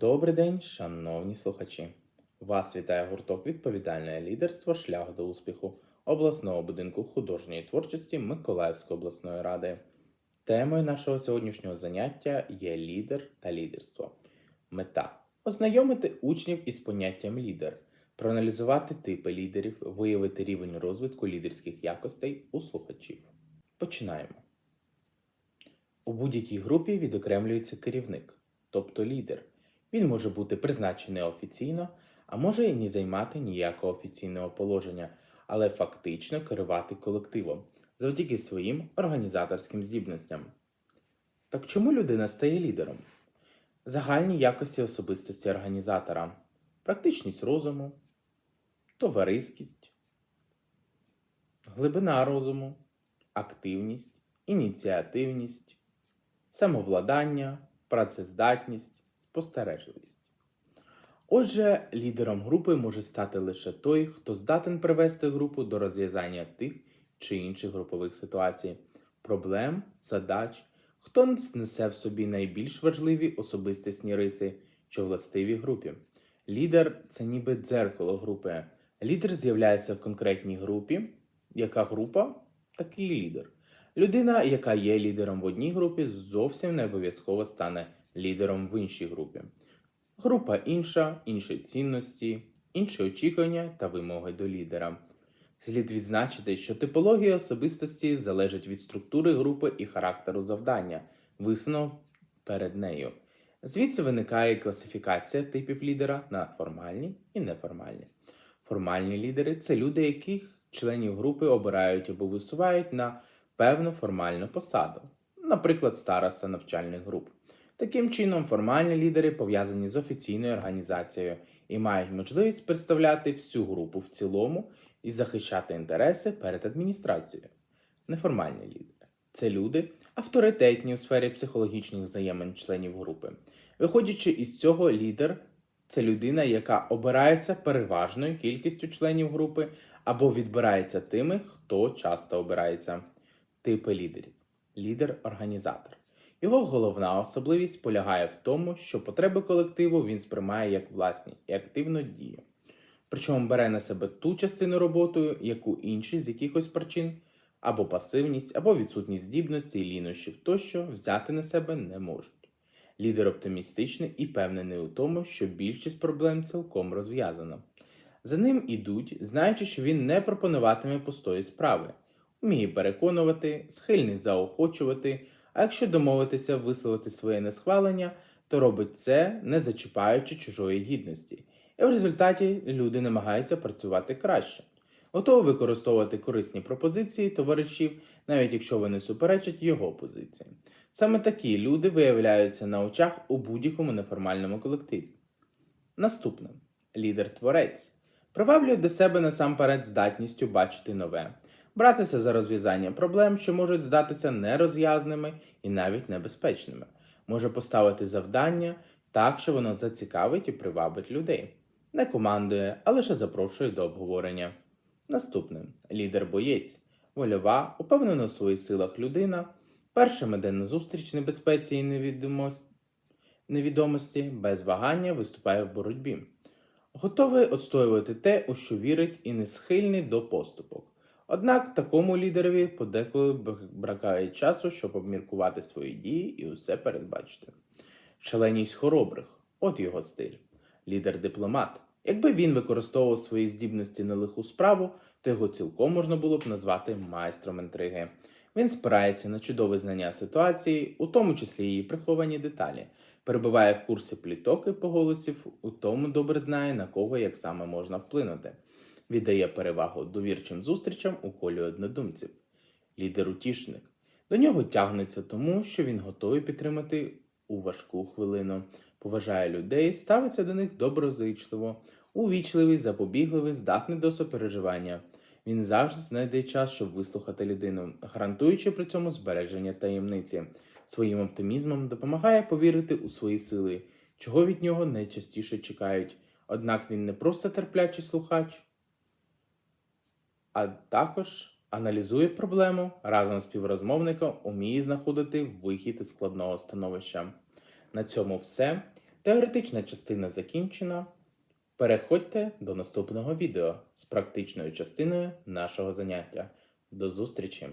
Добрий день, шановні слухачі! Вас вітає гурток Відповідальне лідерство Шлях до успіху обласного будинку художньої творчості Миколаївської обласної ради. Темою нашого сьогоднішнього заняття є лідер та лідерство. Мета ознайомити учнів із поняттям лідер, проаналізувати типи лідерів, виявити рівень розвитку лідерських якостей у слухачів. Починаємо. У будь-якій групі відокремлюється керівник, тобто лідер. Він може бути призначений офіційно, а може і не займати ніякого офіційного положення, але фактично керувати колективом завдяки своїм організаторським здібностям. Так чому людина стає лідером? Загальні якості особистості організатора, практичність розуму, товариськість, глибина розуму, активність, ініціативність, самовладання, працездатність, спостережливість. Отже, лідером групи може стати лише той, хто здатен привести групу до розв'язання тих чи інших групових ситуацій, проблем, задач, хто несе в собі найбільш важливі особистісні риси, що властиві групі. Лідер це ніби дзеркало групи. Лідер з'являється в конкретній групі. Яка група, такий лідер. Людина, яка є лідером в одній групі, зовсім не обов'язково стане лідером в іншій групі. Група інша, інші цінності, інші очікування та вимоги до лідера. Слід відзначити, що типологія особистості залежить від структури групи і характеру завдання, висуного перед нею. Звідси виникає класифікація типів лідера на формальні і неформальні. Формальні лідери це люди, яких членів групи обирають або висувають на певну формальну посаду, наприклад, староста навчальних груп. Таким чином, формальні лідери пов'язані з офіційною організацією і мають можливість представляти всю групу в цілому і захищати інтереси перед адміністрацією. Неформальні лідери це люди, авторитетні у сфері психологічних взаємин членів групи. Виходячи із цього, лідер це людина, яка обирається переважною кількістю членів групи або відбирається тими, хто часто обирається. Типи лідерів. Лідер-організатор. Його головна особливість полягає в тому, що потреби колективу він сприймає як власні і активно діє. Причому бере на себе ту частину роботи, яку інші з якихось причин, або пасивність, або відсутність здібності і лінощів тощо взяти на себе не можуть. Лідер оптимістичний і певнений у тому, що більшість проблем цілком розв'язана. За ним ідуть, знаючи, що він не пропонуватиме пустої справи, вміє переконувати, схильний заохочувати, а якщо домовитися висловити своє несхвалення, то робить це, не зачіпаючи чужої гідності. І в результаті люди намагаються працювати краще, готові використовувати корисні пропозиції товаришів, навіть якщо вони суперечать його позиції. Саме такі люди виявляються на очах у будь-якому неформальному колективі. Наступне лідер-творець приваблює до себе насамперед здатністю бачити нове, братися за розв'язання проблем, що можуть здатися нерозв'язними і навіть небезпечними, може поставити завдання так, що воно зацікавить і привабить людей. Не командує, а лише запрошує до обговорення. Наступне лідер-боєць, вольова, упевнена у своїх силах людина, першим іде на зустріч небезпеці і невідомості, невідомості, без вагання виступає в боротьбі. Готовий отстоювати те, у що вірить, і не схильний до поступок. Однак такому лідерові подеколи бракає часу, щоб обміркувати свої дії і усе передбачити. Шаленість хоробрих от його стиль. Лідер-дипломат. Якби він використовував свої здібності на лиху справу, то його цілком можна було б назвати майстром інтриги. Він спирається на чудове знання ситуації, у тому числі її приховані деталі, перебуває в курсі пліток і поголосів, у тому добре знає, на кого як саме можна вплинути. Віддає перевагу довірчим зустрічам у колі однодумців. Лідер-утішник. До нього тягнеться тому, що він готовий підтримати у важку хвилину, поважає людей, ставиться до них доброзичливо, увічливий, запобігливий, здатний до сопереживання. Він завжди знайде час, щоб вислухати людину, гарантуючи при цьому збереження таємниці. Своїм оптимізмом допомагає повірити у свої сили, чого від нього найчастіше чекають. Однак він не просто терплячий слухач, а також аналізує проблему разом з співрозмовником, уміє знаходити вихід із складного становища. На цьому все. Теоретична частина закінчена. Переходьте до наступного відео з практичною частиною нашого заняття. До зустрічі!